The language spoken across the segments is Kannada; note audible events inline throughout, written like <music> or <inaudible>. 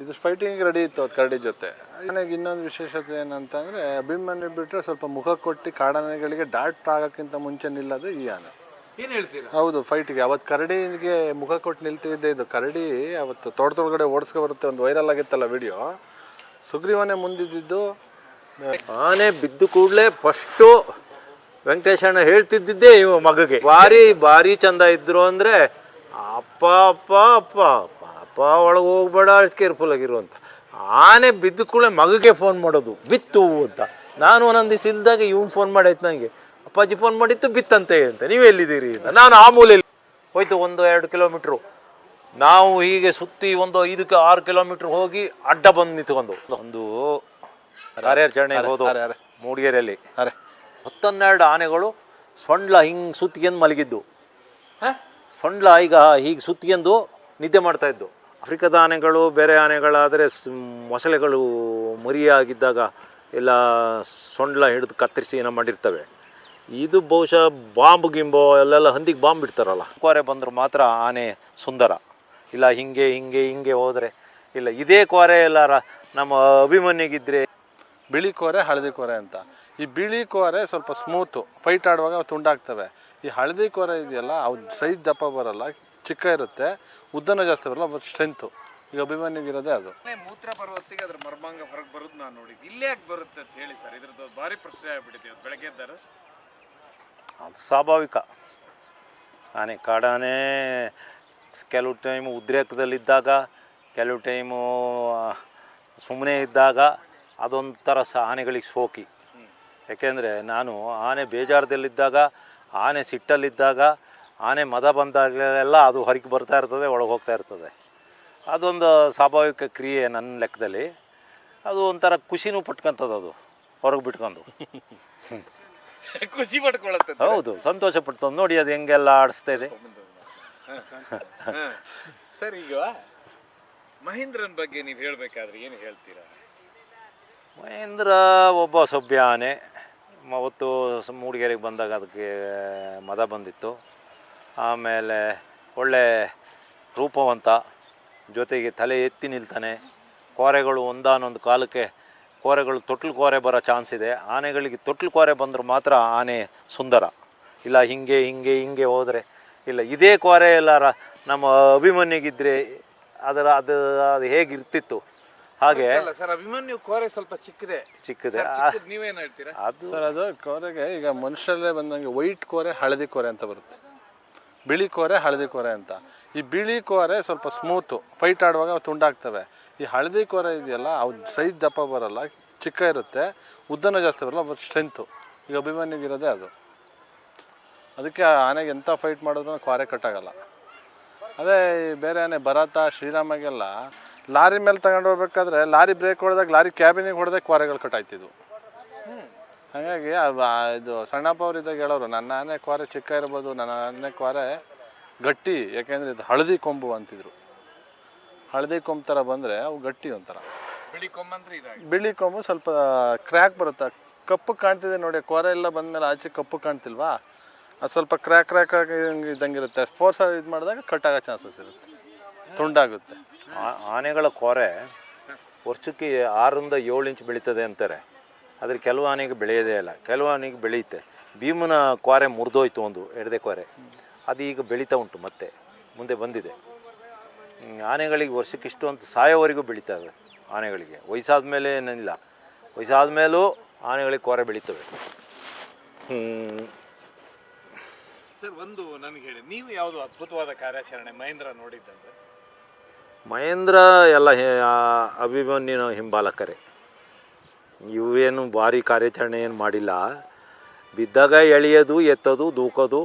ಇದು ಫೈಟಿಂಗ್ ರೆಡಿ ಇತ್ತು ಅದು ಕರಡಿ ಜೊತೆ. ನನಗೆ ಇನ್ನೊಂದು ವಿಶೇಷತೆ ಏನಂತಂದರೆ ಅಭಿಮನ್ಯು ಬಿಟ್ಟರೆ ಸ್ವಲ್ಪ ಮುಖ ಕೊಟ್ಟು ಕಾಡಾನೆಗಳಿಗೆ ಡಾಟ್ ಆಗೋಕ್ಕಿಂತ ಮುಂಚೆ ನಿಲ್ಲೋದು ಈ ಆನೆ ಏನು ಹೇಳ್ತೀರಾ? ಹೌದು ಫೈಟಿಗೆ ಅವತ್ತು ಕರಡಿಗೆ ಮುಖ ಕೊಟ್ಟು ನಿಲ್ತಿದ್ದೆ ಇದು. ಕರಡಿ ಅವತ್ತು ತೋಟದೊಳಗಡೆ ಓಡಿಸ್ಕೊ ಬರುತ್ತೆ ಒಂದು ವೈರಲ್ ಆಗಿತ್ತಲ್ಲ ವಿಡಿಯೋ ಸುಗ್ರೀವನೇ ಮುಂದಿದ್ದು ಆನೆ ಬಿದ್ದು ಕೂಡಲೇ ಫಸ್ಟು ವೆಂಕಟೇಶಣ್ಣ ಹೇಳ್ತಿದ್ದಿದ್ದೆ ಇವ ಮಗಗೆ. ಭಾರಿ ಭಾರಿ ಚಂದ ಇದ್ರು ಅಂದ್ರೆ ಅಪ್ಪ ಅಪ್ಪ ಅಪ್ಪ. ಪಾಪ ಒಳಗೆ ಹೋಗ್ಬೇಡ ಕೇರ್ಫುಲ್ ಆಗಿರು ಅಂತ. ಆನೆ ಬಿದ್ದ ಕೂಡ ಮಗಗೆ ಫೋನ್ ಮಾಡೋದು ಬಿತ್ತು ಅಂತ. ನಾನು ಒಂದೊಂದು ದಿವಸ ಇಲ್ದಾಗ ಇವ್ನು ಫೋನ್ ಮಾಡಾಯ್ತು ನನಗೆ ಅಪ್ಪಾಜಿ ಫೋನ್ ಮಾಡಿತ್ತು ಬಿತ್ತಂತೆ ಅಂತ. ನೀವು ಎಲ್ಲಿದ್ದೀರಿ ಅಂತ. ನಾನು ಆ ಮೂಲೆಯಲ್ಲಿ ಹೋಯ್ತು ಒಂದು ಎರಡು ಕಿಲೋಮೀಟ್ರು ನಾವು ಹೀಗೆ ಸುತ್ತಿ ಒಂದು ಐದಕ್ಕೆ ಆರು ಕಿಲೋಮೀಟ್ರ್ ಹೋಗಿ ಅಡ್ಡ ಬಂದು ನಿಂತ್ಕೊಂಡು ಒಂದು ಕಾರ್ಯಾಚರಣೆ ಹೋದ. ಮೂಡಿಗೆರೆಯಲ್ಲಿ. ಅರೆ. ಹತ್ತನ್ನೆರಡು ಆನೆಗಳು ಸೊಂಡ್ಲ ಹಿಂಗ್ ಸುತ್ತಿಗೆಂದು ಮಲಗಿದ್ದು? ಸೊಂಡ್ಲ ಈಗ ಹೀಗೆ ಸುತ್ತಿಗೆಂದು ನಿದ್ದೆ ಮಾಡ್ತಾ ಇದ್ದು. ಆಫ್ರಿಕಾದ ಆನೆಗಳು ಬೇರೆ ಆನೆಗಳಾದರೆ ಸ್- ಮೊಸಳೆಗಳು ಮರಿಯಾಗಿದ್ದಾಗ ಎಲ್ಲ ಸೊಂಡ್ಲ ಹಿಡಿದು ಕತ್ತರಿಸಿ ಏನೋ ಮಾಡಿರ್ತವೆ. ಇದು ಬಹುಶಃ ಬಾಂಬ್ ಗಿಂಬೋ ಅಲ್ಲೆಲ್ಲ ಹಂದಿಗೆ ಬಾಂಬ್ ಇಡ್ತಾರಲ್ಲ ಕೋರೆ ಬಂದರೂ ಮಾತ್ರ ಆನೆ ಸುಂದರ. ಇಲ್ಲ ಹಿಂಗೆ ಹಿಂಗೆ ಹಿಂಗೆ ಹೋದರೆ. ಇಲ್ಲ ಇದೇ ಕೋರೆ ಎಲ್ಲಾರ ನಮ್ಮ ಅಭಿಮನ್ಯಿಗಿದ್ರೆ. ಬಿಳಿ ಕೋರೆ ಹಳದಿ ಕೋರೆ ಅಂತ. ಈ ಬಿಳಿ ಕೋರೆ ಸ್ವಲ್ಪ ಸ್ಮೂತು ಫೈಟ್ ಆಡುವಾಗ ಅವು ತುಂಡಾಗ್ತವೆ. ಈ ಹಳದಿ ಕೋರೆ ಇದೆಯಲ್ಲ ಅವು ಸೈಜ್ ದಪ್ಪ ಬರಲ್ಲ ಚಿಕ್ಕ ಇರುತ್ತೆ. ಉದ್ದನೂ ಜಾಸ್ತಿ ಬರಲ್ಲ ಬಟ್ ಸ್ಟ್ರೆಂತು ಈಗ ಅಭಿಮನ್ಯುಗಿರೋದೇ ಅದು. ಮೂತ್ರ ಬರುವತ್ತಿಗೆ ಅದ್ರ ಮರ್ಮಾಂಗ ಹೊರಗೆ ಬರೋದು ನಾನು ನೋಡಿ ಇಲ್ಲೇ ಯಾಕೆ ಬರುತ್ತೆ ಅಂತ ಹೇಳಿ ಸರ್. ಇದ್ರದ್ದು ಭಾರಿ ಪ್ರಶ್ನೆ ಆಗ್ಬಿಟ್ಟಿದೆ. ಅದು ಬೆಳಗ್ಗೆ ಎದ್ದಾರ ಅದು ಸ್ವಾಭಾವಿಕ. ಆನೆ ಕಾಡಾನೆ ಕೆಲವು ಟೈಮು ಉದ್ರೇಕದಲ್ಲಿದ್ದಾಗ ಕೆಲವು ಟೈಮು ಸುಮ್ಮನೆ ಇದ್ದಾಗ ಅದೊಂಥರ ಸ ಆನೆಗಳಿಗೆ ಸೋಕಿ. ಯಾಕೆಂದರೆ ನಾನು ಆನೆ ಬೇಜಾರದಲ್ಲಿದ್ದಾಗ ಆನೆ ಸಿಟ್ಟಲ್ಲಿದ್ದಾಗ ಆನೆ ಮದ ಬಂದಾಗಲೆಲ್ಲ ಅದು ಹೊರಗೆ ಬರ್ತಾ ಇರ್ತದೆ ಒಳಗೆ ಹೋಗ್ತಾ ಇರ್ತದೆ. ಅದೊಂದು ಸ್ವಾಭಾವಿಕ ಕ್ರಿಯೆ ನನ್ನ ಲೆಕ್ಕದಲ್ಲಿ. ಅದು ಒಂಥರ ಖುಷಿನೂ ಪಟ್ಕೊಂತದ ಅದು ಹೊರಗೆ ಬಿಟ್ಕೊಂಡು. <laughs> ಖುಷಿ ಪಟ್ಕೊಳ್ಳುತ್ತೆ. ಹೌದು ಸಂತೋಷ ಪಡ್ತದೆ ನೋಡಿ ಅದು ಹೆಂಗೆಲ್ಲ ಆಡಿಸ್ತಾ ಇದೆ. <laughs> ಸರ್ ಈಗ ಮಹೇಂದ್ರನ ಬಗ್ಗೆ ನೀವು ಹೇಳಬೇಕಾದ್ರೆ ಏನು ಹೇಳ್ತೀರಾ? ಮಹೇಂದ್ರ ಒಬ್ಬ ಸಭ್ಯ ಆನೆ. ಅವತ್ತು ಮೂಡಿಗೆರೆಗೆ ಬಂದಾಗ ಅದಕ್ಕೆ ಮದ ಬಂದಿತ್ತು. ಆಮೇಲೆ ಒಳ್ಳೆ ರೂಪವಂತ ಜೊತೆಗೆ ತಲೆ ಎತ್ತಿ ನಿಲ್ತಾನೆ. ಕೋರೆಗಳು ಒಂದಾನೊಂದು ಕಾಲಕ್ಕೆ ಕೋರೆಗಳು ತೊಟ್ಲು ಕೋರೆ ಬರೋ ಚಾನ್ಸ್ ಇದೆ. ಆನೆಗಳಿಗೆ ತೊಟ್ಲು ಕೋರೆ ಬಂದರೂ ಮಾತ್ರ ಆನೆ ಸುಂದರ. ಇಲ್ಲ ಹಿಂಗೆ ಹಿಂಗೆ ಹಿಂಗೆ ಹೋದರೆ. ಇಲ್ಲ ಇದೇ ಕೋರೆ ಎಲ್ಲಾರ ನಮ್ಮ ಅಭಿಮನ್ಯಿಗಿದ್ರೆ ಅದರ ಅದು ಅದು ಹೇಗಿರ್ತಿತ್ತು? ಹಾಗೆ ಸರ್ ಅಭಿಮನ್ಯು ಕೋರೆ ಸ್ವಲ್ಪ ಚಿಕ್ಕದೆ. ಚಿಕ್ಕದೆ. ನೀವೇನು ಚಿಕ್ಕದ್ ನೀವೇನ್ ಹೇಳ್ತೀರಾ? ಅದು ಸರ್ ಅದು ಕೋರೆಗೆ ಈಗ ಮನುಷ್ಯರಲ್ಲೇ ಬಂದಂಗೆ ವೈಟ್ ಕೋರೆ ಹಳದಿ ಕೋರೆ ಅಂತ ಬರುತ್ತೆ. ಬಿಳಿ ಕೋರೆ, ಹಳದಿ ಕೋರೆ ಅಂತ. ಈ ಬಿಳಿ ಕೋರೆ ಸ್ವಲ್ಪ ಸ್ಮೂತು ಫೈಟ್ ಆಡುವಾಗ ಅವು ತುಂಡಾಗ್ತವೆ. ಈ ಹಳದಿ ಕೋರೆ ಇದೆಯಲ್ಲ ಅವು ಸೈಜ್ ದಪ್ಪ ಬರಲ್ಲ, ಚಿಕ್ಕ ಇರುತ್ತೆ, ಉದ್ದನೂ ಜಾಸ್ತಿ ಬರಲ್ಲ ಬಟ್ ಸ್ಟ್ರೆಂತು ಈಗ ಅಭಿಮಾನಿಗಿರೋದೇ ಅದು. ಅದಕ್ಕೆ ಆನೆಗೆ ಎಂಥ ಫೈಟ್ ಮಾಡಿದ್ರು ಕೋರೆ ಕಟ್ಟಾಗಲ್ಲ ಅದೇ ಬೇರೆ ಆನೆ ಭರತ ಶ್ರೀರಾಮಗೆಲ್ಲ ಲಾರಿ ಮೇಲೆ ತಗೊಂಡು ಹೋಗ್ಬೇಕಾದ್ರೆ ಲಾರಿ ಬ್ರೇಕ್ ಹೊಡೆದಾಗ ಲಾರಿ ಕ್ಯಾಬಿನಿಗೆ ಹೊಡೆದಾಗ ಕ್ವಾರೆಗಳು ಕಟ್ಟಾಯ್ತಿದ್ವು ಹಾಗಾಗಿ ಆ ಇದು ಸಣ್ಣಪ್ಪ ಅವ್ರು ಇದ್ದಾಗ ಹೇಳೋರು ನನ್ನ ಆನೆ ಕ್ವಾರೆ ಚಿಕ್ಕ ಇರ್ಬೋದು ನನ್ನ ಆನೆ ಕ್ವಾರೆ ಗಟ್ಟಿ ಯಾಕೆಂದ್ರೆ ಇದು ಹಳದಿ ಕೊಂಬು ಅಂತಿದ್ರು. ಹಳದಿ ಕೊಂಬು ಥರ ಬಂದರೆ ಅವು ಗಟ್ಟಿ ಒಂಥರ. ಬಿಳಿ ಕೊಂಬಂದ್ರೆ ಇದಾಗಿ. ಬಿಳಿ ಕೊಂಬು ಸ್ವಲ್ಪ ಕ್ರ್ಯಾಕ್ ಬರುತ್ತೆ? ಕಪ್ಪು ಕಾಣ್ತಿದೆ ನೋಡಿ ಕೊರೆ ಎಲ್ಲ ಬಂದಮೇಲೆ ಆಚೆ ಕಪ್ಪು ಕಾಣ್ತಿಲ್ವಾ? ಅದು ಸ್ವಲ್ಪ ಕ್ರ್ಯಾಕ್ ಕ್ರ್ಯಾಕ್ ಆಗಿ ಇದ್ದಂಗೆ- ಇರುತ್ತೆ. ಫೋರ್ಸ್ ಇದು ಮಾಡಿದಾಗ ಕಟ್ ಆಗೋ ಚಾನ್ಸಸ್ ಇರುತ್ತೆ. ತುಂಡಾಗುತ್ತೆ. ಆ- ಆನೆಗಳ ಕೊರೆ ವರ್ಷಕ್ಕೆ ಆರರಿಂದ ಏಳು ಇಂಚ್ ಬೆಳೀತದೆ ಅಂತಾರೆ. ಆದರೆ ಕೆಲವು ಆನೆಗೆ ಬೆಳೆಯೋದೇ ಇಲ್ಲ. ಕೆಲವು ಆನೆಗೆ ಬೆಳೆಯುತ್ತೆ ಭೀಮನ ಕೋರೆ ಮುರಿದೋಯ್ತು ಒಂದು ಎಡದೆ ಕ್ವಾರೆ. ಅದು ಈಗ ಬೆಳೀತಾ ಉಂಟು ಮತ್ತೆ ಮುಂದೆ ಬಂದಿದೆ. ಆನೆಗಳಿಗೆ ವರ್ಷಕ್ಕೆ ಇಷ್ಟು ಅಂತ ಸಾಯೋವರೆಗೂ ಬೆಳೀತಾ ಇದೆ ಆನೆಗಳಿಗೆ. ವಯಸ್ಸಾದ ಮೇಲೆ ಏನಿಲ್ಲ. ವಯಸ್ಸಾದ ಮೇಲೂ ಆನೆಗಳಿಗೆ ಕ್ವಾರೆ ಬೆಳೀತವೆ. ಸರ್ ಒಂದು ನನಗೆ ಹೇಳಿ ನೀವು ಯಾವುದು ಅದ್ಭುತವಾದ ಕಾರ್ಯಾಚರಣೆ ಮಹೇಂದ್ರ ನೋಡಿದ್ದಂತೆ? ಮಹೇಂದ್ರ ಎಲ್ಲ ಅಭಿಮನ್ಯುನ ಹಿಂಬಾಲಕರೇ. ಇವೇನು ಭಾರಿ ಕಾರ್ಯಾಚರಣೆ ಏನು ಮಾಡಿಲ್ಲ. ಬಿದ್ದಾಗ ಎಳೆಯೋದು ಎತ್ತೋದು ದೂಕೋದು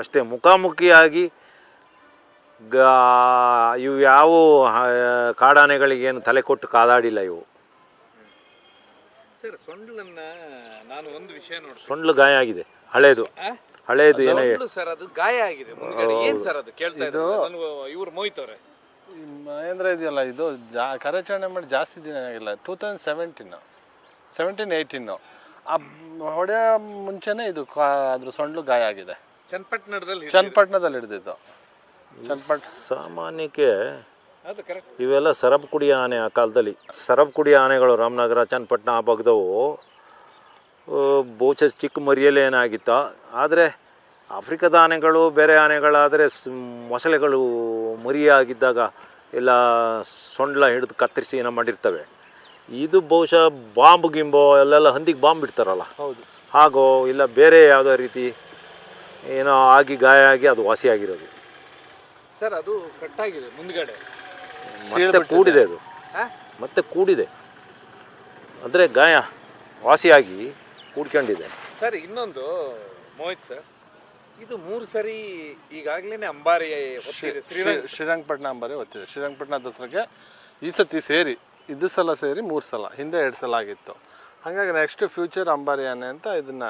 ಅಷ್ಟೇ. ಮುಖಾಮುಖಿಯಾಗಿ ಗ ಇವು ಯಾವ ಕಾಡಾನೆಗಳಿಗೇನು ತಲೆ ಕೊಟ್ಟು ಕಾದಾಡಿಲ್ಲ ಇವು. ನಾನು ಒಂದು ವಿಷಯ ನೋಡಿ ಸೊಂಡ್ಲು ಗಾಯ ಆಗಿದೆ. ಹಳೇದು. ಹಳೇದು ಏನೇ ಸರ್ ಅದು ಗಾಯ ಆಗಿದೆ. ಏನು ಏನ್ ಸರ್ ಅದು ಕೇಳ್ತಾ ಇದ್ದು ಇವ್ರು ಮೋಯ್ತವ್ರೆ ಮಹೇಂದ್ರ ಇದೆಯಲ್ಲ ಇದು ಜಾ ಕಾರ್ಯಾಚರಣೆ ಮಾಡಿ ಜಾಸ್ತಿ ದಿನ ಆಗಿಲ್ಲ. Two thousand seventeen seventeen eighteen ಆ ಹೊಡೆಯ ಮುಂಚೆನೇ ಇದು ಕಾ- ಅದ್ರ ಸೊಂಡ್ಲು ಗಾಯ ಆಗಿದೆ. ಚನ್ನಪಟ್ಟಣದಲ್ಲಿ ಚನ್ನಪಟ್ಟಣದಲ್ಲಿ ಹಿಡಿದಿದ್ದು. ಚನ್ನಪಟ್ಟ ಸಾಮಾನ್ಯಕ್ಕೆ ಅದು ಕರೆಕ್ಟ್ ಇವೆಲ್ಲ ಸರಬ್ ಕುಡಿ ಆನೆ ಆ ಕಾಲದಲ್ಲಿ. ಸರಬ್ ಕುಡಿ ಆನೆಗಳು ರಾಮನಗರ ಚನ್ನಪಟ್ಟಣ ಆ ಭಾಗದವು. ಬಹುಶಃ ಚಿಕ್ಕ ಮರಿಯಲ್ಲಿ ಏನಾಗಿತ್ತ? ಆದರೆ ಆಫ್ರಿಕಾದ ಆನೆಗಳು ಬೇರೆ ಆನೆಗಳಾದರೆ ಸ್- ಮೊಸಳೆಗಳು ಮರಿಯಾಗಿದ್ದಾಗ ಎಲ್ಲ ಸೊಂಡ್ಲ ಹಿಡಿದು ಕತ್ತರಿಸಿ ಏನೋ ಮಾಡಿರ್ತವೆ. ಇದು ಬಹುಶಃ ಬಾಂಬ್ ಗಿಂಬೋ ಅಲ್ಲೆಲ್ಲ ಹಂದಿಗೆ ಬಾಂಬ್ ಇಡ್ತಾರಲ್ಲ. ಹೌದು. ಹಾಗೋ ಇಲ್ಲ ಬೇರೆ ಯಾವುದೋ ರೀತಿ ಏನೋ ಆಗಿ ಗಾಯ ಆಗಿ ಅದು ವಾಸಿಯಾಗಿರೋದು ಸರ್ ಅದು ಕಟ್ಟಾಗಿದೆ ಮುಂದ್ಗಡೆ. ಮತ್ತೆ ಕೂಡಿದೆ ಅದು. ಮತ್ತೆ ಕೂಡಿದೆ. ಅಂದರೆ ಗಾಯ ವಾಸಿಯಾಗಿ ಕೂಡ್ಕೊಂಡಿದೆ. ಸರ್ ಇನ್ನೊಂದು ಮೋಹಿತ್ ಸರ್. ಇದು ಮೂರು ಸರಿ ಈಗಾಗಲೇ ಅಂಬಾರಿ ಶ್ರೀರಂಗಪಟ್ಟಣ ಅಂಬಾರಿ ಹೊತ್ತಿದೆ. ಶ್ರೀರಂಗಪಟ್ಟಣ ದಸರಾಗೆ ಈ ಸತಿ ಸೇರಿ. ಇದು ಸಲ ಸೇರಿ ಮೂರು ಸಲ ಹಿಂದೆ ಎರಡು ಸಲ ಆಗಿತ್ತು. ಹಾಗಾಗಿ ನೆಕ್ಸ್ಟ್ ಫ್ಯೂಚರ್ ಅಂಬಾರಿಯಾನೆ ಆನೆ ಅಂತ ಇದನ್ನ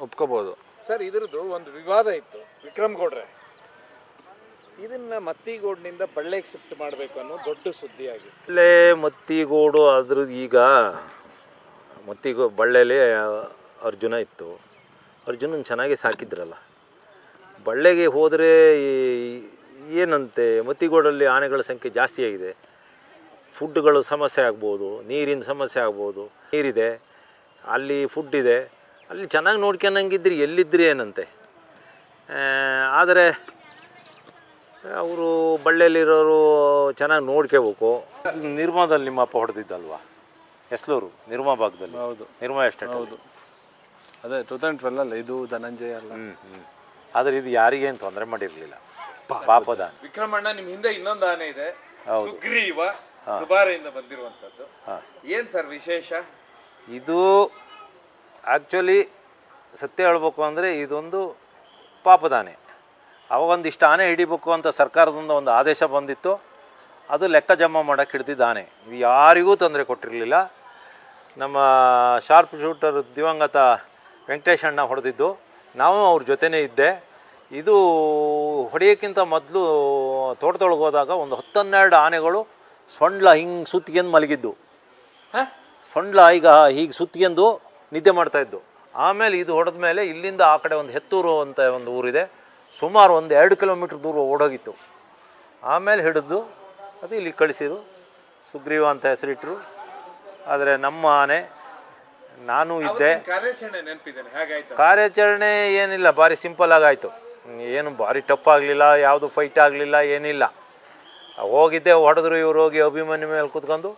ಒಪ್ಕೋಬೋದು. ಸರ್ ಇದ್ರದ್ದು ಒಂದು ವಿವಾದ ಇತ್ತು ವಿಕ್ರಮ್ ಗೌಡ್ರೆ. ಇದನ್ನ ಮತ್ತಿಗೋಡ್ನಿಂದ ಬಳ್ಳೆಗೆ ಶಿಫ್ಟ್ ಮಾಡಬೇಕು ಅನ್ನೋ ದೊಡ್ಡ ಸುದ್ದಿ ಆಗಿತ್ತು ಇಲ್ಲೇ ಮತ್ತಿಗೋಡು ಅದ್ರದ್ದು ಈಗ ಮತ್ತಿಗೋ ಬಳ್ಳೆಲಿ ಅರ್ಜುನ ಇತ್ತು. ಅರ್ಜುನನ ಚೆನ್ನಾಗಿ ಸಾಕಿದ್ರಲ್ಲ. ಬಳ್ಳೆಗೆ ಹೋದರೆ ಏನಂತೆ ಮತ್ತಿಗೋಡಲ್ಲಿ ಆನೆಗಳ ಸಂಖ್ಯೆ ಜಾಸ್ತಿ ಆಗಿದೆ. ಫುಡ್ಗಳು ಸಮಸ್ಯೆ ಆಗ್ಬೋದು ನೀರಿನ ಸಮಸ್ಯೆ ಆಗ್ಬೋದು ನೀರಿದೆ ಅಲ್ಲಿ ಫುಡ್ ಇದೆ ಅಲ್ಲಿ ಚೆನ್ನಾಗಿ ನೋಡ್ಕೊಂಡಂಗಿದ್ರಿ ಎಲ್ಲಿದ್ರಿ ಏನಂತೆ? ಆ, ಆದರೆ ಅವರು ಬಳ್ಳಿಯಲ್ಲಿರೋರು ಚೆನ್ನಾಗಿ ನೋಡ್ಕೋಬೇಕು. ನಿರ್ಮಾದಲ್ಲಿ ನಿಮ್ಮ ಅಪ್ಪ ಹೊಡೆದಿದ್ದಲ್ವಾ? ಎಸ್ಲೂರು ನಿರ್ಮಾ ಭಾಗದಲ್ಲಿ. ಹೌದು. ನಿರ್ಮಾ ಎಸ್ಟೇಟ್ ಹೌದು. ಅದೇ ಟೂ ತೌಸಂಡ್ ಟ್ವೆಲ್ ಅಲ್ಲ ಇದು ಧನಂಜಯ ಅಲ್ಲ. ಹ್ಞೂ ಹ್ಞೂ ಆದರೆ ಇದು ಯಾರಿಗೇನು ತೊಂದರೆ ಮಾಡಿರಲಿಲ್ಲ? ಪಾಪದ. ವಿಕ್ರಮಣ್ಣ ನಿಮ್ಮ ಹಿಂದೆ ಇನ್ನೊಂದು ಆನೆ ಇದೆ. ಸುಗ್ರೀವ. ದುಬಾರೆಯಿಂದ ಬಂದಿರುವಂತದ್ದು ಏನ್ ಸರ್ ವಿಶೇಷ? ಇದು ಆ್ಯಕ್ಚುಲಿ ಸತ್ಯ ಹೇಳ್ಬೇಕು ಅಂದರೆ ಇದೊಂದು ಪಾಪದಾನೆ. ಅವಾಗ ಒಂದಿಷ್ಟು ಆನೆ ಹಿಡಿಬೇಕು ಅಂತ ಸರ್ಕಾರದಿಂದ ಒಂದು ಆದೇಶ ಬಂದಿತ್ತು. ಅದು ಲೆಕ್ಕ ಜಮಾ ಮಾಡೋಕ್ಕೆ ಹಿಡ್ದಿದ್ದ ಆನೆ ಯಾರಿಗೂ ತೊಂದರೆ ಕೊಟ್ಟಿರಲಿಲ್ಲ. ನಮ್ಮ ಶಾರ್ಪ್ ಶೂಟರ್ ದಿವಂಗತ ವೆಂಕಟೇಶ್ ಅಣ್ಣ ಹೊಡೆದಿದ್ದು. ನಾವು ಅವ್ರ ಜೊತೆನೇ ಇದ್ದೆ. ಇದು ಹೊಡೆಯೋಕ್ಕಿಂತ ಮೊದಲು ತೋಟದೊಳಗೆ ಹೋದಾಗ ಒಂದು ಹತ್ತನ್ನೆರಡು ಆನೆಗಳು ಸೊಂಡ್ಲ ಹಿಂಗೆ ಸುತ್ತಿಗೆಂದು ಮಲಗಿದ್ದು. ಸೊಂಡ್ಲ ಈಗ ಹೀಗೆ ಸುತ್ತಿಗೆಂದು ನಿದ್ದೆ ಮಾಡ್ತಾ ಇದ್ದು. ಆಮೇಲೆ ಇದು ಹೊಡೆದ ಮೇಲೆ ಇಲ್ಲಿಂದ ಆ ಕಡೆ ಒಂದು ಹೆತ್ತೂರು ಅಂತ ಒಂದು ಊರಿದೆ. ಸುಮಾರು ಒಂದು ಎರಡು ಕಿಲೋಮೀಟ್ರ್ ದೂರ ಓಡೋಗಿತ್ತು. ಆಮೇಲೆ ಹಿಡಿದು ಅದು ಇಲ್ಲಿ ಕಳಿಸಿದ್ರು ಸುಗ್ರೀವ ಅಂತ ಹೆಸರಿಟ್ಟರು ಆದರೆ ನಮ್ಮ ಆನೆ ನಾನು ಇದ್ದೆ. ಕಾರ್ಯಾಚರಣೆ ನೆನಪಿದ್ದೇನೆ. ಹೇಗಾಯ್ತು ಕಾರ್ಯಾಚರಣೆ ಏನಿಲ್ಲ. ಭಾರಿ ಸಿಂಪಲ್ ಆಗಾಯಿತು ಏನು ಭಾರಿ ಟಫ್ ಆಗಲಿಲ್ಲ ಯಾವುದು ಫೈಟ್ ಆಗಲಿಲ್ಲ ಏನಿಲ್ಲ. ಹೋಗಿದ್ದೆ, ಹೊಡೆದ್ರು ಇವ್ರು ಹೋಗಿ ಅಭಿಮನ್ಯು ಮೇಲೆ ಕೂತ್ಕೊಂಡು.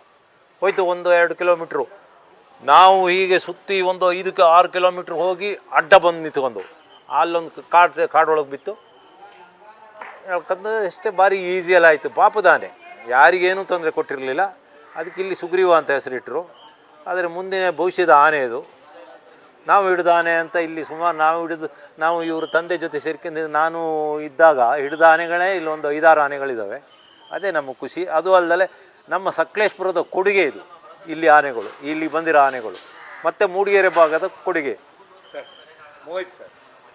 ಹೋಯ್ತು, ಒಂದು ಎರಡು ಕಿಲೋಮೀಟ್ರು. ನಾವು ಹೀಗೆ ಸುತ್ತಿ ಒಂದು ಐದಕ್ಕೆ ಆರು ಕಿಲೋಮೀಟ್ರ್ ಹೋಗಿ ಅಡ್ಡ ಬಂದು ನಿಂತ್ಕೊಂಡು. ಅಲ್ಲೊಂದು ಕಾಡ್, ಕಾಡೊಳಗೆ ಬಿತ್ತು. ಹೇಳ್ಕೊಂಡು ಎಷ್ಟೇ ಭಾರಿ ಈಸಿಯಲ್ಲ ಆಯಿತು. ಪಾಪದಾನೆ ಯಾರಿಗೇನೂ ತೊಂದರೆ ಕೊಟ್ಟಿರಲಿಲ್ಲ. ಅದಕ್ಕೆ ಇಲ್ಲಿ ಸುಗ್ರೀವ ಅಂತ ಹೆಸರಿಟ್ಟರು ಆದರೆ ಮುಂದಿನ ಭವಿಷ್ಯದ ಆನೆ ಇದು. ನಾವು ಹಿಡಿದ ಆನೆ ಅಂತ ಇಲ್ಲಿ ಸುಮಾರು ನಾವು ಹಿಡಿದು, ನಾವು ಇವರು ತಂದೆ ಜೊತೆ ಸೇರ್ಕೊಂಡು ನಾನು ಇದ್ದಾಗ ಹಿಡಿದ ಆನೆಗಳೇ ಇಲ್ಲೊಂದು ಐದಾರು ಆನೆಗಳಿದ್ದಾವೆ ಅದೇ ನಮ್ಮ ಖುಷಿ. ಅದು ಅಲ್ಲದೆ ನಮ್ಮ ಸಕಲೇಶ್ಪುರದ ಕೊಡುಗೆ ಇದು. ಇಲ್ಲಿ ಆನೆಗಳು ಇಲ್ಲಿ ಬಂದಿರೋ ಆನೆಗಳು. ಮತ್ತು ಮೂಡಿಗೆರೆ ಭಾಗದ ಕೊಡುಗೆ. ಸರ್ ಮೋಹಿತ್ ಸರ್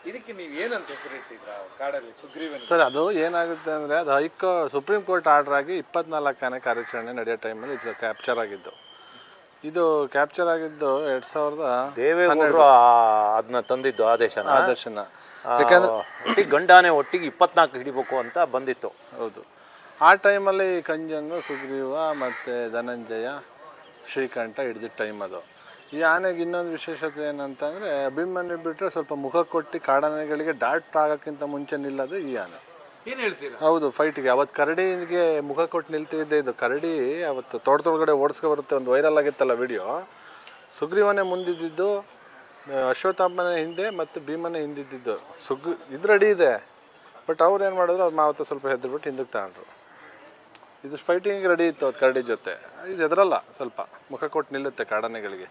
ಇದಕ್ಕೆ ನೀವು ಏನಂತ ಹೆಸರಿಟ್ಟಿದ್ರ ಕಾಡಲ್ಲಿ ಸುಗ್ರೀವನ ಸರ್ ಅದು ಏನಾಗುತ್ತೆ ಅಂದರೆ ಅದು ಹೈಕೋ ಸುಪ್ರೀಂ ಕೋರ್ಟ್ ಆರ್ಡರ್ ಆಗಿ ಇಪ್ಪತ್ನಾಲ್ಕು ಆನೆ ಕಾರ್ಯಾಚರಣೆ ನಡೆಯೋ ಟೈಮಲ್ಲಿ ಇದು ಕ್ಯಾಪ್ಚರ್ ಆಗಿದ್ದು. ಇದು ಕ್ಯಾಪ್ಚರ್ ಆಗಿದ್ದು ಎರಡು ಸಾವಿರದ ದೇವೇಗೌಡರು ಅದನ್ನ ತಂದಿದ್ದು ಆದೇಶನ. ಆದರ್ಶನ ಯಾಕಂದ್ರೆ ಒಟ್ಟಿಗೆ ಗಂಡಾನೆ ಒಟ್ಟಿಗೆ ಇಪ್ಪತ್ನಾಲ್ಕು ಹಿಡಿಬೇಕು ಅಂತ ಬಂದಿತ್ತು. ಹೌದು. ಆ ಟೈಮಲ್ಲಿ ಕಂಜನ್ನು ಸುಗ್ರೀವ ಮತ್ತು ಧನಂಜಯ ಶ್ರೀಕಂಠ ಹಿಡಿದಿದ್ದ ಟೈಮ್ ಅದು. ಈ ಆನೆಗೆ ಇನ್ನೊಂದು ವಿಶೇಷತೆ ಏನಂತಂದರೆ ಅಭಿಮನ್ಯು ಬಿಟ್ಟರೆ ಸ್ವಲ್ಪ ಮುಖ ಕೊಟ್ಟು ಕಾಡಾನೆಗಳಿಗೆ ಡಾಟ್ ಆಗೋಕ್ಕಿಂತ ಮುಂಚೆ ನಿಲ್ಲೋದು ಈ ಆನೆ. ಏನು ಹೇಳ್ತೀರಾ? ಹೌದು ಫೈಟ್ಗೆ ಅವತ್ತು ಕರಡಿಗೆ ಮುಖ ಕೊಟ್ಟು ನಿಲ್ತಿದ್ದೆ ಇದು. ಕರಡಿ ಅವತ್ತು ತೋಟದೊಳಗಡೆ ಓಡಿಸ್ಕೊ ಬರುತ್ತೆ ಒಂದು ವೈರಲ್ ಆಗಿತ್ತಲ್ಲ ವಿಡಿಯೋ ಸುಗ್ರೀವನೇ ಮುಂದಿದ್ದಿದ್ದು ಅಶ್ವತ್ಥಾಮನ ಹಿಂದೆ ಮತ್ತು ಭೀಮನೇ ಹಿಂದಿದ್ದಿದ್ದು. ಸುಗ್ರಿ ಇದು ರೆಡಿ ಇದೆ. ಬಟ್ ಅವ್ರು ಏನು ಮಾಡಿದ್ರು ಅವ್ರು ಮಾವತ್ತು ಸ್ವಲ್ಪ ಹೆದ್ರುಬಿಟ್ಟು ಹಿಂದಕ್ಕೆ ತಗೊಂಡ್ರು. ಇದು ಫೈಟಿಂಗ್ ರೆಡಿ ಇತ್ತು ಅದು ಕರಡಿ ಜೊತೆ. ಇದು ಎದುರಲ್ಲ ಸ್ವಲ್ಪ. ಮುಖ ಕೊಟ್ಟು ನಿಲ್ಲುತ್ತೆ ಕಾಡಾನೆಗಳಿಗೆ.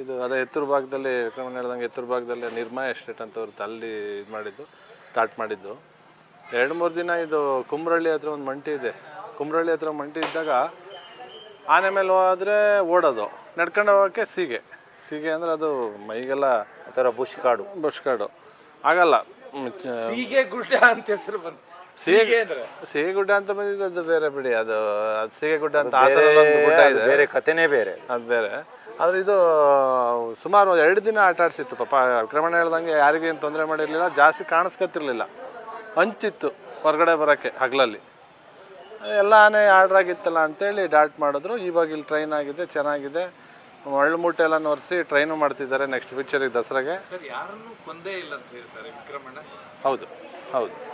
ಇದು ಅದೇ ಎತ್ತರ ಭಾಗದಲ್ಲಿ ವಿಕ್ರಮನ್ ಹೇಳ್ದಂಗೆ ಎತ್ತರ ಭಾಗದಲ್ಲಿ ನಿರ್ಮಯ ಎಸ್ಟೇಟ್ ಅಂತ ಅವ್ರದ್ದು ಅಲ್ಲಿ ಇದು ಮಾಡಿದ್ದು ಸ್ಟಾರ್ಟ್ ಮಾಡಿದ್ದು. ಎರಡು ಮೂರು ದಿನ ಇದು ಕುಂಬ್ರಳ್ಳಿ ಹತ್ರ ಒಂದು ಮಂಟಿ ಇದೆ. ಕುಮ್ರಳ್ಳಿ ಹತ್ರ ಮಂಟಿ ಇದ್ದಾಗ ಆನೆ ಮೇಲೆ ಹೋದ್ರೆ ಓಡೋದು. ನಡ್ಕೊಂಡು ಹೋಗೋಕ್ಕೆ ಸೀಗೆ. ಸೀಗೆ ಅಂದರೆ ಅದು ಮೈಗೆಲ್ಲ ಆ ಥರ ಬುಷ್ ಕಾಡು. ಬುಷ್ ಕಾಡು. ಆಗಲ್ಲ. ಸೀಗೆ ಗುಡ್ಡ ಅಂತ ಹೆಸರು ಬಂತು. ಸೀಗೆ ಅಂದ್ರೆ? ಸೀಗೆಗುಡ್ಡ ಅಂತ ಬಂದಿದ್ದು ಅದು ಬೇರೆ ಬಿಡಿ ಅದು ಅದು ಸೀಗೆಗುಡ್ಡ ಅಂತ ಆ ಥರ ಬೇರೆ ಒಂದು ಗುಡ್ಡ ಅದು ಇದೆ. ಬೇರೆ ಕಥೆನೇ ಬೇರೆ. ಅದು ಬೇರೆ. ಆದ್ರೆ ಇದು ಸುಮಾರು ಒಂದು ಎರಡು ದಿನ ಆಟ ಆಡಿಸಿತ್ತು ಪಾಪ ಕ್ರಮಣ ಹೇಳ್ದಂಗೆ ಯಾರಿಗೇನು ತೊಂದರೆ ಮಾಡಿರಲಿಲ್ಲ ಜಾಸ್ತಿ ಕಾಣಿಸ್ಕೊತಿರ್ಲಿಲ್ಲ. ಹಂಚಿತ್ತು ಹೊರಗಡೆ ಬರೋಕ್ಕೆ ಹಗಲಲ್ಲಿ. ಎಲ್ಲ ಆನೆ ಆರ್ಡ್ರ್ ಆಗಿತ್ತಲ್ಲ ಅಂತೇಳಿ ಡಾಟ್ ಮಾಡಿದ್ರು. ಇವಾಗ ಇಲ್ಲಿ ಟ್ರೈನ್ ಆಗಿದೆ ಚೆನ್ನಾಗಿದೆ. ಒಳ್ಳೆ ಎಲ್ಲ ಒರೆಸಿ ಟ್ರೈನು ಮಾಡ್ತಿದ್ದಾರೆ ನೆಕ್ಸ್ಟ್ ಫ್ಯೂಚರಿಗೆ ದಸರಾಗೆ. ಸರ್ ಯಾರನ್ನು ಕೊಂದೇ ಇಲ್ಲ ಅಂತ ಹೇಳ್ತಾರೆ ವಿಕ್ರಮಣ್ಣ. ಹೌದು ಹೌದು.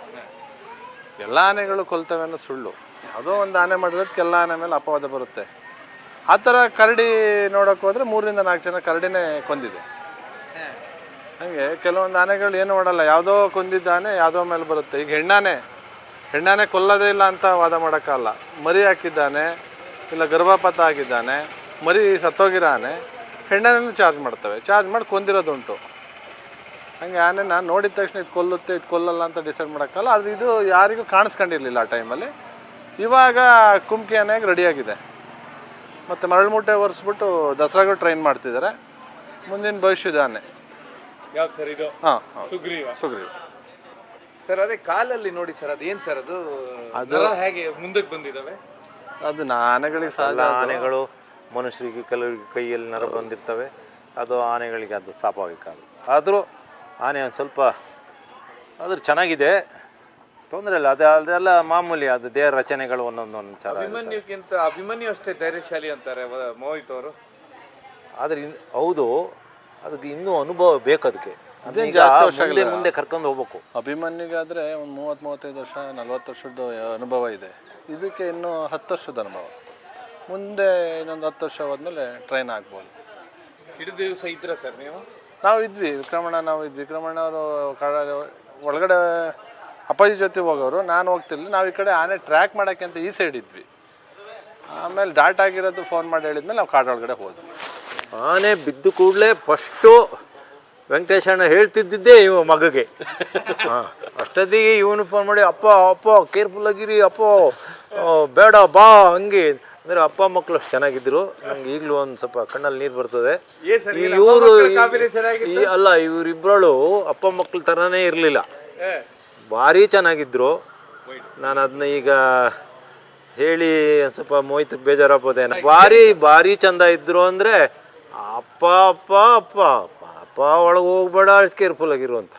ಎಲ್ಲ ಆನೆಗಳು ಕೊಲ್ತವೆ ಅನ್ನೋ ಸುಳ್ಳು. ಯಾವುದೋ ಒಂದು ಆನೆ ಮಾಡಿರೋದಕ್ಕೆ ಎಲ್ಲ ಆನೆ ಮೇಲೆ ಅಪವಾದ ಬರುತ್ತೆ. ಆ ಥರ ಕರಡಿ ನೋಡೋಕೆ ಹೋದರೆ ಮೂರರಿಂದ ನಾಲ್ಕು ಜನ ಕರಡಿನೇ ಕೊಂದಿದೆ. ಹಂಗೆ ಕೆಲವೊಂದು ಆನೆಗಳು ಏನು ಮಾಡಲ್ಲ. ಯಾವುದೋ ಕೊಂದಿದ್ದ ಆನೆ ಯಾವುದೋ ಮೇಲೆ ಬರುತ್ತೆ. ಈಗ ಹೆಣ್ಣಾನೆ ಹೆಣ್ಣಾನೆ ಕೊಲ್ಲೋದೇ ಇಲ್ಲ ಅಂತ ವಾದ ಮಾಡೋಕ್ಕಲ್ಲ. ಮರಿ ಹಾಕಿದ್ದಾನೆ, ಇಲ್ಲ ಗರ್ಭಪಾತ ಆಗಿದ್ದಾನೆ, ಮರಿ ಸತ್ತೋಗಿರೋ ಆನೆ, ಹೆಣ್ಣಾನೆನೂ ಚಾರ್ಜ್ ಮಾಡ್ತವೆ. ಚಾರ್ಜ್ ಮಾಡಿ ಕೊಂದಿರೋದುಂಟು. ಹಂಗೆ ಆನೆ ನಾನು ನೋಡಿದ ತಕ್ಷಣ ಇದು ಕೊಲ್ಲುತ್ತೆ ಇದು ಕೊಲ್ಲಲ್ಲ ಅಂತ ಡಿಸೈಡ್ ಮಾಡೋಕ್ಕಲ್ಲ. ಆದರೆ ಇದು ಯಾರಿಗೂ ಕಾಣಿಸ್ಕೊಂಡಿರಲಿಲ್ಲ ಆ ಟೈಮಲ್ಲಿ ಇವಾಗ ಕುಮ್ಕಿ ಆನೆಗೆ ರೆಡಿಯಾಗಿದೆ ಮತ್ತು ಮರಳುಮೂಟೆ ಒರೆಸ್ಬಿಟ್ಟು ದಸರಾಗೂ ಟ್ರೈನ್ ಮಾಡ್ತಿದ್ದಾರೆ ಮುಂದಿನ ಭವಿಷ್ಯದ ಆನೆ. ಯಾವ್ದು ಸರ್ ಇದು? ಹಾಂ ಸುಗ್ರೀವ. ಸುಗ್ರೀವ. ಸರ್ ಅದೇ ಕಾಲಲ್ಲಿ ನೋಡಿ ಸರ್ ಅದೇನ್ ಸರ್ ಅದು? ನರ ಹೇಗೆ ಮುಂದಕ್ಕೆ ಬಂದಿದಾವೆ ಅದು ಆನೆಗಳಿಗೆ ಸಾಲ ಆನೆಗಳು ಮನುಷ್ಯರಿಗೆ ಕೆಲವರಿಗೆ ಕೈಯಲ್ಲಿ ನರ ಬಂದಿರ್ತವೆ. ಅದು ಆನೆಗಳಿಗೆ ಅದು ಸ್ವಾಭಾವಿಕ ಅದು ಆದರೂ ಆನೆ ಒಂದು ಸ್ವಲ್ಪ ಆದರೂ ಚೆನ್ನಾಗಿದೆ. ತೊಂದರೆ ಇಲ್ಲ ಅದು ಅದೆಲ್ಲ ಮಾಮೂಲಿ ಅದು ದೇಹ ರಚನೆಗಳು ಒಂದೊಂದೊಂದು ಚಾರ. ಅಭಿಮನ್ಯುಕ್ಕಿಂತ ಅಭಿಮನ್ಯು ಅಷ್ಟೇ ಧೈರ್ಯಶಾಲಿ ಅಂತಾರೆ ಮೋಹಿತ್ ಅವರು. ಆದರೆ ಇನ್- ಹೌದು ಅದಕ್ಕೆ ಇನ್ನೂ ಅನುಭವ ಬೇಕು ಅದಕ್ಕೆ. ಮುಂದೆ ಮುಂದೆ ಕರ್ಕೊಂಡು ಹೋಗ್ಬೇಕು. ಅಭಿಮನ್ಯುಗಾದರೆ ಒಂದು ಮೂವತ್ತು ಮೂವತ್ತೈದು ವರ್ಷ ನಲ್ವತ್ತು ವರ್ಷದ ಅನುಭವ ಇದೆ. ಇದಕ್ಕೆ ಇನ್ನೂ ಹತ್ತು ವರ್ಷದ ಅನುಭವ. ಮುಂದೆ ಇನ್ನೊಂದು ಹತ್ತು ವರ್ಷ ಹೋದ್ಮೇಲೆ ಟ್ರೈನ್ ಆಗ್ಬೋದು. ಹಿಡಿದು ದಿವಸ ಇದ್ರ ಸರ್ ನೀವು? ನಾವು ಇದ್ವಿ, ವಿಕ್ರಮಣ್ಣ ನಾವು ಇದ್ವಿ. ವಿಕ್ರಮಣ್ಣ ಅವರು ಒಳಗಡೆ ಅಪ್ಪಾಜಿ ಜೊತೆ ಹೋಗೋರು, ನಾನು ಹೋಗ್ತಿರ್ಲಿಲ್ಲ. ನಾವು ಈ ಕಡೆ ಆನೆ ಟ್ರ್ಯಾಕ್ ಮಾಡೋಕ್ಕೆ ಅಂತ ಈ ಸೈಡ್ ಇದ್ವಿ. ಆಮೇಲೆ ಡಾಟ್ ಆಗಿರೋದು ಫೋನ್ ಮಾಡಿ ಹೇಳಿದ್ಮೇಲೆ ನಾವು ಕಾಡೊಳಗಡೆ ಹೋದ್ವಿ. ಆನೆ ಬಿದ್ದು ಕೂಡಲೇ ಫಸ್ಟು ವೆಂಕಟೇಶಣ್ಣ ಹೇಳ್ತಿದ್ದಿದ್ದೇ ಇವ ಮಗಗೆ. ಹಾಂ, ಅಷ್ಟೊತ್ತಿಗೆ ಇವನು ಫೋನ್ ಮಾಡಿ, ಅಪ್ಪ ಅಪ್ಪ ಕೇರ್ಫುಲ್ ಆಗಿರಿ, ಅಪ್ಪ ಬೇಡ, ಬಾ, ಹಂಗೆ. ಅಂದ್ರೆ ಅಪ್ಪ ಮಕ್ಕಳು ಅಷ್ಟು ಚೆನ್ನಾಗಿದ್ರು. ನಂಗೆ ಈಗಲೂ ಒಂದು ಸ್ವಲ್ಪ ಕಣ್ಣಲ್ಲಿ ನೀರು ಬರ್ತದೆ. ಇವರು? ಅಲ್ಲ ಇವರಿಬ್ಬರಳು ಅಪ್ಪ ಮಕ್ಕಳ ಥರನೇ ಇರಲಿಲ್ಲ. ಭಾರಿ ಚೆನ್ನಾಗಿದ್ರು. ನಾನು ಅದನ್ನ ಈಗ ಹೇಳಿ ಸ್ವಲ್ಪ ಮೋಯ್ತು ಬೇಜಾರಾಗ್ಬೋದೇನೋ ಭಾರಿ ಭಾರಿ ಚಂದ ಇದ್ರು ಅಂದ್ರೆ ಅಪ್ಪ ಅಪ್ಪ ಅಪ್ಪ ಅಪ್ಪ ಅಪ್ಪ ಒಳಗೆ ಹೋಗ್ಬೇಡ ಕೇರ್ಫುಲ್ ಆಗಿರುವಂತ.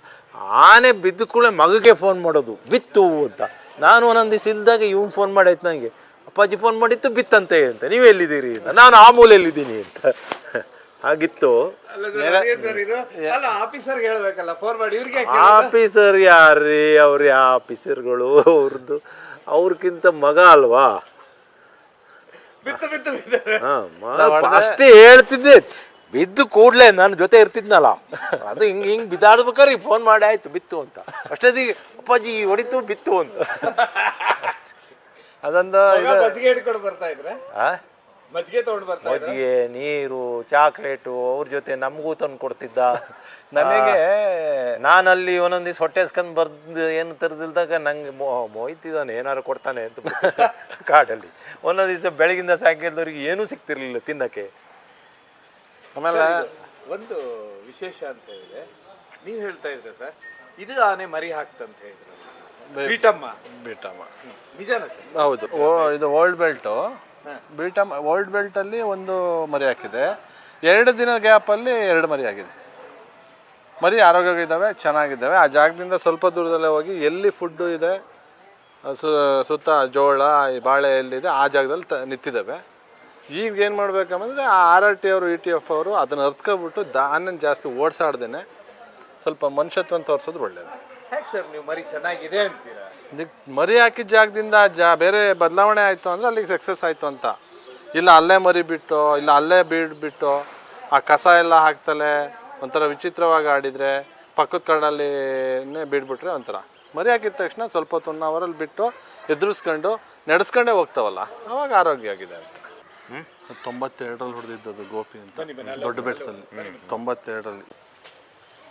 ಆನೆ ಬಿದ್ದ ಕೂಡ ಮಗಗೆ ಫೋನ್ ಮಾಡೋದು. ಬಿತ್ತು ಅಂತ. ನಾನು ಒಂದೊಂದು ದಿವಸ ಇಲ್ದಾಗ ಇವ್ನು ಫೋನ್ ಮಾಡಾಯ್ತು ನನಗೆ ಅಪ್ಪಾಜಿ ಫೋನ್ ಮಾಡಿತ್ತು ಬಿತ್ತಂತೆ ಅಂತ. ನೀವು ಎಲ್ಲಿದ್ದೀರಿ ಅಂತ. ನಾನು ಆ ಮೂಲೆಯಲ್ಲಿದ್ದೀನಿ ಅಂತ. ಹಾಗಿತ್ತು. ಅಲ್ಲ ಸರ್, ಇದು. ಅಲ್ಲ ಆಫೀಸರ್ಗೆ ಹೇಳ್ಬೇಕಲ್ಲ ಫೋನ್ ಮಾಡಿ. ಇವ್ರಿಗೆ ಆಫೀಸರ್ ಯಾರ್ರಿ? ಅವ್ರ ಆಫೀಸರ್ಗಳು? ಅವ್ರದ್ದು ಅವ್ರಕ್ಕಿಂತ ಮಗ ಅಲ್ವಾ? ಬಿತ್ತು ಬಿತ್ತು ಬಿದ್ದಾರೆ ಅಷ್ಟೇ ಹೇಳ್ತಿದ್ದೆ. ಬಿದ್ದು ಕೂಡ್ಲೆ ನನ್ನ ಜೊತೆ ಇರ್ತಿದ್ನಲ್ಲ. ಅದು ಹಿಂಗ್ ಹಿಂಗ್ ಬಿದ್ದಾಡ್ಬೇಕಾದ್ರೆ ಫೋನ್ ಮಾಡಿ ಆಯ್ತು ಬಿತ್ತು ಅಂತ. ಅಷ್ಟೇ ಅಪ್ಪಾಜಿ ಹೊಡಿತು ಬಿತ್ತು ಅಂತ. ಅದೊಂದು ಮಜ್ಜಿಗೆ ಹಿಡ್ಕೊಂಡು ಬರ್ತಾ ಇದ್ರೆ? ಆ? ಮಜ್ಜಿಗೆ ತಗೊಂಡು ಬರ್ತಾ ಇದ್ರೆ? ಮಜ್ಜಿಗೆ ನೀರು ಚಾಕ್ಲೇಟು ಅವ್ರ ಜೊತೆ ನಮಗೂ ತಂದು ಕೊಡ್ತಿದ್ದ. <laughs> ನನಗೆ ನಾನಲ್ಲಿ ಒಂದೊಂದ್ ದಿವ್ಸ ಹೊಟ್ಟೆ ಹಸ್ಕೊಂಡ್ ಬರ್ದು ಏನು ತರದಿಲ್ದಾಗ ನಂಗೆ ಮೊಯ್ತಿದ್ದಾನೆ ಮೋಯ್ತಿದ್ದಾನೆ ಏನಾರು ಕೊಡ್ತಾನೆ ಅಂತ <laughs> ಕಾಡಲ್ಲಿ. ಒಂದೊಂದು ದಿವಸ ಬೆಳಗಿಂದ ಸಾಯಂಕಾಲದವ್ರಿಗೆ ಏನೂ ಸಿಗ್ತಿರ್ಲಿಲ್ಲ ತಿನ್ನಕ್ಕೆ. ಆಮೇಲೆ ಒಂದು ವಿಶೇಷ ಅಂತ ಹೇಳಿದ್ರೆ ನೀವು ಹೇಳ್ತಾ ಇದ್ರೆ ಸರ್ ಇದು ಆನೆ ಮರಿ ಹಾಕ್ತಂತ ಹೇಳಿದ್ರು. ಬೀಟಮ್ಮ. ಬೀಟಮ್ಮ. ನಿಜಾನ ಸರ್? ಹೌದು. ಓ ಇದು ಓಲ್ಡ್ ಬೆಲ್ಟು ಬೀಟಮ್ ಓಲ್ಡ್ ಬೆಲ್ಟಲ್ಲಿ ಒಂದು ಮರಿ ಹಾಕಿದೆ. ಎರಡು ದಿನ ಗ್ಯಾಪಲ್ಲಿ ಎರಡು ಮರಿ ಆಗಿದೆ. ಮರಿ ಆರೋಗ್ಯವಾಗಿದ್ದಾವೆ ಚೆನ್ನಾಗಿದ್ದಾವೆ ಆ ಜಾಗದಿಂದ ಸ್ವಲ್ಪ ದೂರದಲ್ಲೇ ಹೋಗಿ ಎಲ್ಲಿ ಫುಡ್ಡು ಇದೆ ಸು ಸುತ್ತ ಜೋಳ ಈ ಬಾಳೆ ಎಲ್ಲಿದೆ ಆ ಜಾಗದಲ್ಲಿ ತ ನಿಂತಿದ್ದಾವೆ ಈಗ ಏನು ಮಾಡ್ಬೇಕಂದ್ರೆ ಆ ಆರ್ ಆರ್ ಟಿ ಅವರು ಇ ಟಿ ಎಫ್ ಅವರು ಅದನ್ನು ಅರ್ತ್ಕೊಬಿಟ್ಟು ದಾನ ಜಾಸ್ತಿ ಓಡಿಸಾಡ್ದೇನೆ ಸ್ವಲ್ಪ ಮನುಷ್ಯತ್ವ ತೋರಿಸೋದು ಒಳ್ಳೇದು. ಹೇಗೆ ಸರ್ ನೀವು ಮರಿ ಚೆನ್ನಾಗಿದೆ ಅಂತೀರಾ? ಇದಕ್ಕೆ ಮರಿ ಹಾಕಿದ ಜಾಗದಿಂದ ಜಾ ಬೇರೆ ಬದಲಾವಣೆ ಆಯಿತು ಅಂದರೆ ಅಲ್ಲಿಗೆ ಸಕ್ಸಸ್ ಆಯಿತು ಅಂತ. ಇಲ್ಲ ಅಲ್ಲೇ ಮರಿ ಬಿಟ್ಟು ಇಲ್ಲ ಅಲ್ಲೇ ಬೀಡ್ ಬಿಟ್ಟು ಆ ಕಸ ಎಲ್ಲ ಹಾಕ್ತಲೇ ಒಂಥರ ವಿಚಿತ್ರವಾಗಿ ಆಡಿದರೆ ಪಕ್ಕದ ಕಾಡಲ್ಲಿ ಬಿಡ್ಬಿಟ್ರೆ ಒಂಥರ. ಮರಿ ಹಾಕಿದ ತಕ್ಷಣ ಸ್ವಲ್ಪ ಹೊತ್ತು ಒನ್ ಅವರಲ್ಲಿ ಬಿಟ್ಟು ಎದುರಿಸ್ಕೊಂಡು ನಡೆಸ್ಕೊಂಡೇ ಹೋಗ್ತಾವಲ್ಲ. ಅವಾಗ ಆರೋಗ್ಯ ಆಗಿದೆ ಅಂತ. ತೊಂಬತ್ತೆರಡರಲ್ಲಿ ಹೊಡೆದಿದ್ದದು ಗೋಪಿ ಅಂತ. ದೊಡ್ಡ ಬೆಟ್ಟದಲ್ಲಿ. ತೊಂಬತ್ತೆರಡರಲ್ಲಿ.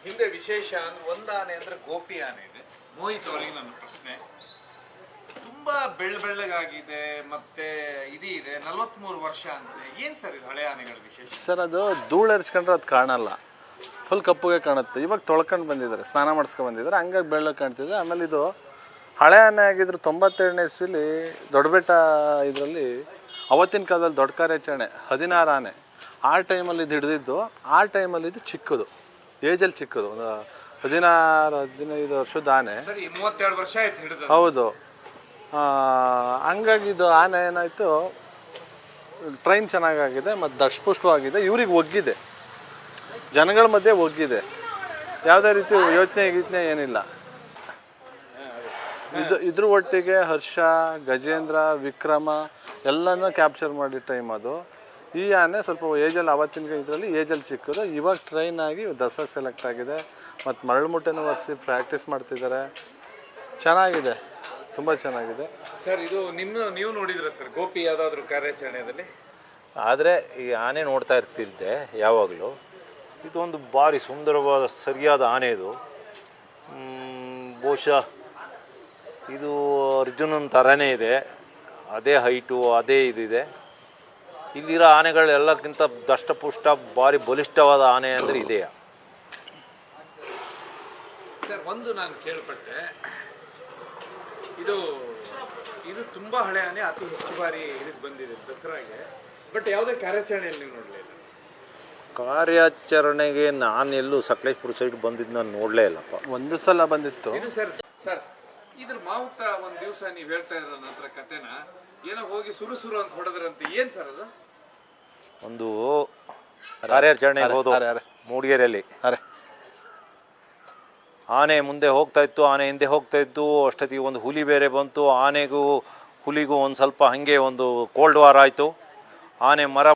ಹಿಂದೆ ವಿಶೇಷ ಒಂದು ಆನೆ ಅಂದ್ರೆ ಗೋಪಿ ಆನೆ ಇದೆ. ಮೋಹಿತ್ ಅವರಿಗೆ ನನ್ನ ಪ್ರಶ್ನೆ. ತುಂಬಾ ಬೆಳ್ಳ ಬೆಳ್ಳಗಾಗಿದೆ, ಮತ್ತೆ ಇದು ಇದೆ, ನಲವತ್ಮೂರು ವರ್ಷ ಅಂದ್ರೆ ಏನ್ ಸರ್ ಇದು ಹಳೆ ಆನೆಗಳ ವಿಶೇಷ? ಸರ್, ಅದು ಧೂಳು ಎರ್ಚ್ಕೊಂಡ್ರೆ ಅದು ಕಾಣಲ್ಲ. ಫುಲ್ ಕಪ್ಪುಗೆ ಕಾಣುತ್ತೆ. ಇವಾಗ ತೊಳ್ಕೊಂಡು ಬಂದಿದ್ದಾರೆ, ಸ್ನಾನ ಮಾಡಿಸ್ಕೊಂಡು ಬಂದಿದ್ದಾರೆ. ಹಂಗಾಗಿ ಬೆಳ್ಳ ಕಾಣ್ತಿದೆ. ಆಮೇಲೆ ಇದು ಹಳೆ ಆನೆ ಆಗಿದ್ರು ತೊಂಬತ್ತೆರಡನೇ ಇಸ್ವಿಲಿ ದೊಡ್ಡಬೆಟ್ಟ ಇದರಲ್ಲಿ ಅವತ್ತಿನ ಕಾಲದಲ್ಲಿ ದೊಡ್ಡ ಕಾರ್ಯಾಚರಣೆ, ಹದಿನಾರು ಆನೆ. ಆ ಟೈಮಲ್ಲಿ ಇದು ಹಿಡಿದಿದ್ದು, ಆ ಟೈಮಲ್ಲಿ ಇದು ಚಿಕ್ಕದು. ಏಜಲ್ಲಿ ಚಿಕ್ಕದು ಒಂದು ಹದಿನಾರು ಹದಿನೈದು ವರ್ಷದ ಆನೆ. ಸರಿ ಮೂವತ್ತೆರಡು ವರ್ಷ ಆಯ್ತು ಹಿಡಿದು ಹೌದು. ಹಂಗಾಗಿ ಇದು ಆನೆ ಏನಾಯಿತು ಟ್ರೈನ್ ಚೆನ್ನಾಗಾಗಿದೆ ಮತ್ತು ದಷ್ಟಪುಷ್ಟವಾಗಿದೆ. ಇವ್ರಿಗೆ ಒಗ್ಗಿದೆ. ಜನಗಳ ಮಧ್ಯೆ ಒಗ್ಗಿದೆ. ಯಾವುದೇ ರೀತಿ ಯೋಚನೆ ಗೀಚನೆ ಏನಿಲ್ಲ. ಇದು ಇದ್ರ ಒಟ್ಟಿಗೆ ಹರ್ಷ ಗಜೇಂದ್ರ ವಿಕ್ರಮ ಎಲ್ಲನೂ ಕ್ಯಾಪ್ಚರ್ ಮಾಡಿ ಟೈಮ್ ಅದು. ಈ ಆನೆ ಸ್ವಲ್ಪ ಏಜಲ್ಲಿ ಅವತ್ತಿನ ಇದರಲ್ಲಿ ಏಜಲ್ಲಿ ಸಿಕ್ಕಿದ್ರು ಇವಾಗ ಟ್ರೈನ್ ಆಗಿ ದಸರಾ ಸೆಲೆಕ್ಟ್ ಆಗಿದೆ. ಮತ್ತು ಮರಳು ಮುಟ್ಟೆನೂ ಒರೆಸಿ ಪ್ರಾಕ್ಟೀಸ್ ಮಾಡ್ತಿದ್ದಾರೆ. ಚೆನ್ನಾಗಿದೆ. ತುಂಬ ಚೆನ್ನಾಗಿದೆ. ಸರ್ ಇದು ನಿಮ್ಮ ನೀವು ನೋಡಿದ್ರ ಸರ್? ಗೋಪಿ ಯಾವುದಾದ್ರೂ ಕಾರ್ಯಾಚರಣೆಯಲ್ಲಿ? ಆದರೆ ಈ ಆನೆ ನೋಡ್ತಾ ಇರ್ತಿದ್ದೆ ಯಾವಾಗಲೂ. ಇದೊಂದು ಭಾರಿ ಸುಂದರವಾದ ಸರಿಯಾದ ಆನೆ ಇದು. ಬಹುಶಃ ಇದು ಅರ್ಜುನನ ಥರನೇ ಇದೆ. ಅದೇ ಹೈಟು ಅದೇ ಇದಿದೆ. ಇಲ್ಲಿರೋ ಆನೆಗಳು ಎಲ್ಲಕ್ಕಿಂತ ದಷ್ಟಪುಷ್ಟ ಭಾರಿ ಬಲಿಷ್ಠವಾದ ಆನೆ ಅಂದರೆ ಇದೆಯಾ ಸರ್ ಒಂದು ನಾನು ಕೇಳ್ಪಟ್ಟೆ. ಇದು ಇದು ತುಂಬಾ ಹಳೆ ಆನೆ ಅತಿ ಹೆಚ್ಚು ಬಾರಿ ಇದಕ್ಕೆ ಬಂದಿದೆ ದಸರಾಗೆ. ಬಟ್ ಯಾವುದೇ ಕಾರ್ಯಾಚರಣೆಯಲ್ಲಿ ನೀವು ನೋಡಲಿಲ್ಲ ಕಾರ್ಯಾಚರಣೆಗೆ ನಾನೆಲ್ಲೂ ಸಕಲೇಶ್ಪುರ ಸೈಡ್ ಬಂದಿದ್ದು ನಾನು ನೋಡಲೇ ಇಲ್ಲಪ್ಪ. ಒಂದು ಸಲ ಬಂದಿತ್ತು. ಇದು ಸರ್ ಸರ್ ಇದ್ರ ಮಾವುತ ಒಂದು ದಿವಸ ನೀವು ಹೇಳ್ತಾ ಇರೋ ನಂತರ ಕತೆನ ಏನೋ ಹೋಗಿ ಸುರು ಸುರು ಅಂತ ಹೊಡೆದ್ರಂತೆ. ಏನ್ ಸರ್ ಅದು? ಒಂದು ಕಾರ್ಯಾಚರಣೆ ಹೋದು. ಮೂಡಿಗೆರೆಯಲ್ಲಿ. ಅರೆ. ಆನೆ ಮುಂದೆ ಹೋಗ್ತಾ ಇತ್ತು ಆನೆ ಹಿಂದೆ ಹೋಗ್ತಾ ಇತ್ತು. ಅಷ್ಟೊತ್ತಿಗೆ ಒಂದು ಹುಲಿ ಬೇರೆ ಬಂತು. ಆನೆಗೂ ಹುಲಿಗೂ ಒಂದು ಸ್ವಲ್ಪ ಹಾಗೆ ಒಂದು ಕೋಲ್ಡ್ ವಾರ್ ಆಯಿತು. ಆನೆ ಮರ